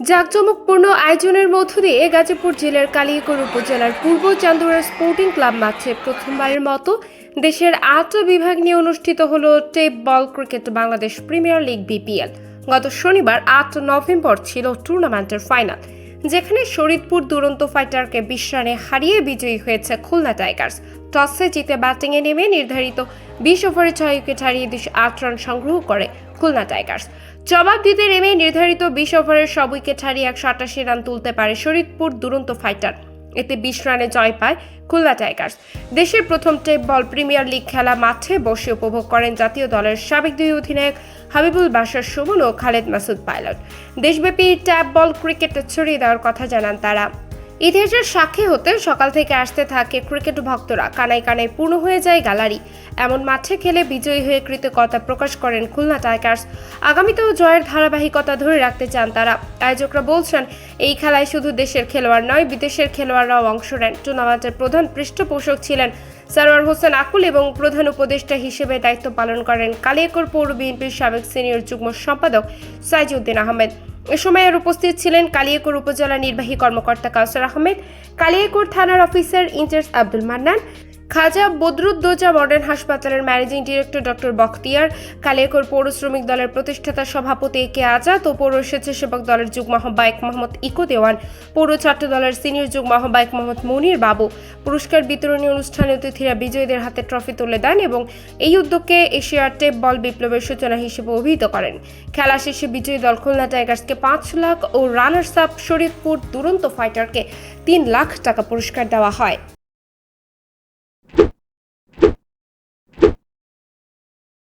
জাঁকজমকপূর্ণ আয়োজনের মধ্য দিয়ে গাজীপুর জেলার কালিয়াকৈর উপজেলার পূর্ব চান্দুরা স্পোর্টিং ক্লাব মাঠে প্রথমবারের মতো দেশের আট বিভাগ নিয়ে অনুষ্ঠিত হল tape ball cricket Bangladesh premier league BPL. গত শনিবার আট নভেম্বর ছিল টুর্নামেন্টের ফাইনাল, যেখানে শরীদপুর দুরন্ত ফাইটারকে বিশ রানে হারিয়ে বিজয়ী হয়েছে খুলনা টাইগার্স। টসে জিতে ব্যাটিংয়ে নেমে নির্ধারিত বিশ ওভারে ছয় উইকেট হারিয়ে দুশো আট রান সংগ্রহ করে খুলনা টাইগার্স। জবাব দিতে নেমে নির্ধারিত বিশ ওভারের সব উইকেট হারিয়ে একশো আটাশি রান তুলতে পারে শরীদপুর দুরন্ত ফাইটার। এতে বিশ রানে জয় পায় খুলনা টাইগার্স। দেশের প্রথম টেপ বল প্রিমিয়ার লিগ খেলা মাঠে বসে উপভোগ করেন জাতীয় দলের সাবেক দুই অধিনায়ক হাবিবুল বাসার সুমন ও খালেদ মাসুদ পাইলট। দেশব্যাপী ট্যাপ বল ক্রিকেট ছড়িয়ে দেওয়ার কথা জানান তারা। ইতিহাসের সাক্ষী হতে সকাল থেকে আসতে থাকে ক্রিকেট ভক্তরা। কানায় কানায় পূর্ণ হয়ে যায় গ্যালারি। এমন মাঠে খেলে বিজয়ী হয়ে কৃতজ্ঞতা প্রকাশ করেন খুলনা টাইগার্স। আগামীতেও জয়ের ধারাবাহিকতা ধরে রাখতে চান তারা। আয়োজকরা বলছেন, এই খেলায় শুধু দেশের খেলোয়াড় নয়, বিদেশের খেলোয়াড়রাও অংশ নেন। টুর্নামেন্টের প্রধান পৃষ্ঠপোষক ছিলেন সারোয়ার হোসেন আকুল এবং প্রধান উপদেষ্টা হিসেবে দায়িত্ব পালন করেন কালিয়াকৈর পৌর বিএনপির সাবেক সিনিয়র যুগ্ম সম্পাদক সাইজউদ্দিন আহমেদ। এ সময় আর উপস্থিত ছিলেন কালিয়াকৈর উপজেলা নির্বাহী কর্মকর্তা কাউসার আহমেদ, কালিয়াকৈর থানার officer in charge Abdul Mannan Khaja Badruddoza modern হাসপাতালের managing director doctor Bakhtiar. Kaliakair পৌর শ্রমিক দলের প্রতিষ্ঠাতা সভাপতি কে আজাদ ও পৌর স্বেচ্ছাসেবক দলের যুগ্ম আহ্বায়ক মোহাম্মদ ইকো দেওয়ান। পৌর ছাত্র দলের সিনিয়র যুগ্ম আহ্বায়ক মোহাম্মদ মনির বাবু। পুরস্কার বিতরণী অনুষ্ঠানে অতিথিরা বিজয়ীদের হাতে ট্রফি তুলে দেন এবং এই উদ্যোগকে এশিয়ার টেপ বল বিপ্লবের সূচনা হিসেবে অভিহিত করেন। খেলা শেষে বিজয়ী দল খুলনা টাইগার্সকে পাঁচ লাখ ও রানার্স আপ শরীদপুর দুরন্ত ফাইটারকে তিন লাখ টাকা পুরস্কার দেওয়া হয়।